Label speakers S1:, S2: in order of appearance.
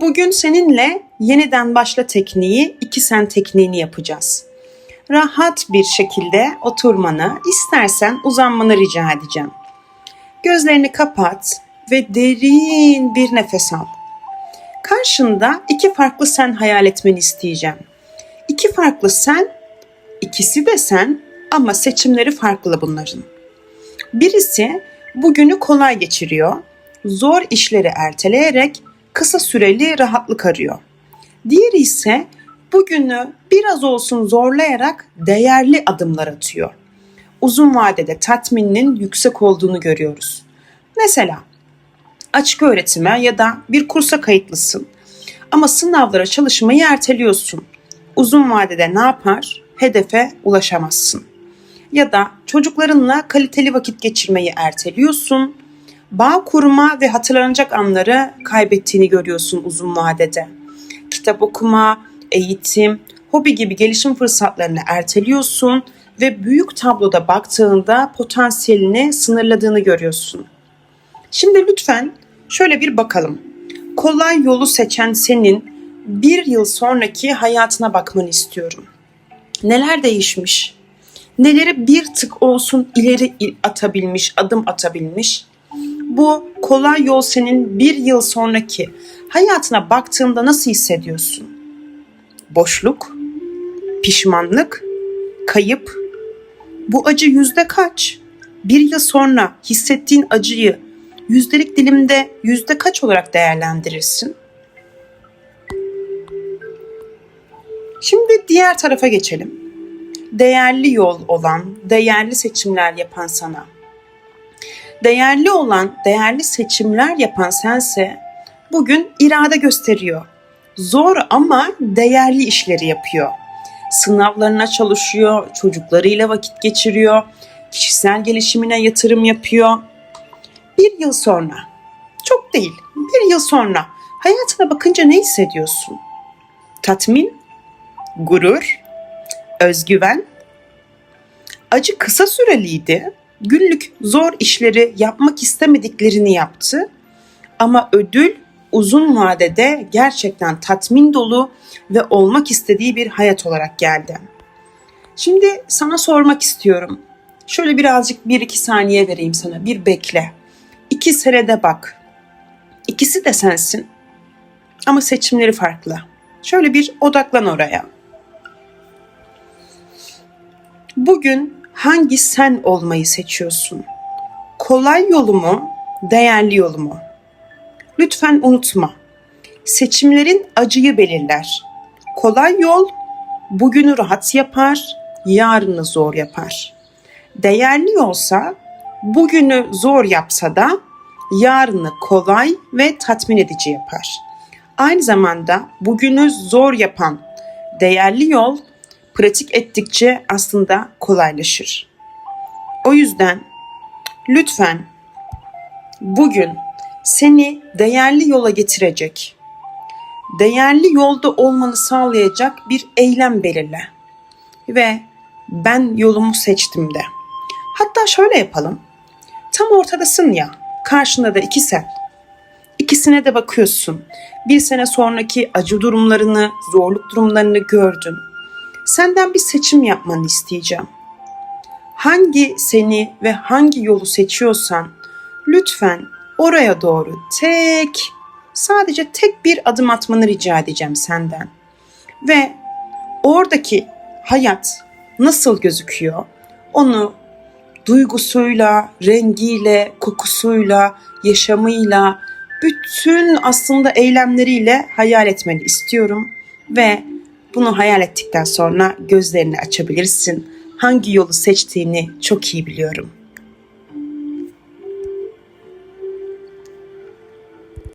S1: Bugün seninle yeniden başla tekniği, iki sen tekniğini yapacağız. Rahat bir şekilde oturmanı, istersen uzanmanı rica edeceğim. Gözlerini kapat ve derin bir nefes al. Karşında iki farklı sen hayal etmeni isteyeceğim. İki farklı sen, ikisi de sen ama seçimleri farklı bunların. Birisi bugünü kolay geçiriyor, zor işleri erteleyerek kısa süreli rahatlık arıyor. Diğeri ise bugünü biraz olsun zorlayarak değerli adımlar atıyor. Uzun vadede tatmininin yüksek olduğunu görüyoruz. Mesela açık öğretime ya da bir kursa kayıtlısın ama sınavlara çalışmayı erteliyorsun. Uzun vadede ne yapar? Hedefe ulaşamazsın. Ya da çocuklarınla kaliteli vakit geçirmeyi erteliyorsun. Bağ kurma ve hatırlanacak anları kaybettiğini görüyorsun uzun vadede. Kitap okuma, eğitim, hobi gibi gelişim fırsatlarını erteliyorsun ve büyük tabloda baktığında potansiyelini sınırladığını görüyorsun. Şimdi lütfen şöyle bir bakalım. Kolay yolu seçen senin bir yıl sonraki hayatına bakmanı istiyorum. Neler değişmiş? Neleri bir tık olsun ileri atabilmiş, adım atabilmiş? Bu kolay yol senin bir yıl sonraki hayatına baktığında nasıl hissediyorsun? Boşluk, pişmanlık, kayıp. Bu acı yüzde kaç? Bir yıl sonra hissettiğin acıyı yüzdelik dilimde yüzde kaç olarak değerlendirirsin? Şimdi diğer tarafa geçelim. Değerli yol olan, değerli seçimler yapan sana. Değerli olan, değerli seçimler yapan sense bugün irade gösteriyor. Zor ama değerli işleri yapıyor. Sınavlarına çalışıyor, çocuklarıyla vakit geçiriyor, kişisel gelişimine yatırım yapıyor. Bir yıl sonra, çok değil, bir yıl sonra hayatına bakınca ne hissediyorsun? Tatmin, gurur, özgüven. Acı kısa süreliydi. Günlük zor işleri yapmak istemediklerini yaptı. Ama ödül uzun vadede gerçekten tatmin dolu ve olmak istediği bir hayat olarak geldi. Şimdi sana sormak istiyorum. Şöyle birazcık bir iki saniye vereyim sana. Bir bekle. İki senede bak. İkisi de sensin. Ama seçimleri farklı. Şöyle bir odaklan oraya. Bugün hangi sen olmayı seçiyorsun? Kolay yolu mu, değerli yolu mu? Lütfen unutma. Seçimlerin acıyı belirler. Kolay yol bugünü rahat yapar, yarını zor yapar. Değerli yolsa bugünü zor yapsa da yarını kolay ve tatmin edici yapar. Aynı zamanda bugünü zor yapan değerli yol pratik ettikçe aslında kolaylaşır. O yüzden lütfen bugün seni değerli yola getirecek, değerli yolda olmanı sağlayacak bir eylem belirle. Ve ben yolumu seçtim de. Hatta şöyle yapalım. Tam ortadasın ya, karşında da iki sen. İkisine de bakıyorsun. Bir sene sonraki acı durumlarını, zorluk durumlarını gördün senden bir seçim yapmanı isteyeceğim. Hangi seni ve hangi yolu seçiyorsan lütfen oraya doğru tek sadece tek bir adım atmanı rica edeceğim senden. Ve oradaki hayat nasıl gözüküyor? Onu duygusuyla, rengiyle, kokusuyla, yaşamıyla, bütün aslında eylemleriyle hayal etmeni istiyorum ve bunu hayal ettikten sonra gözlerini açabilirsin. Hangi yolu seçtiğini çok iyi biliyorum.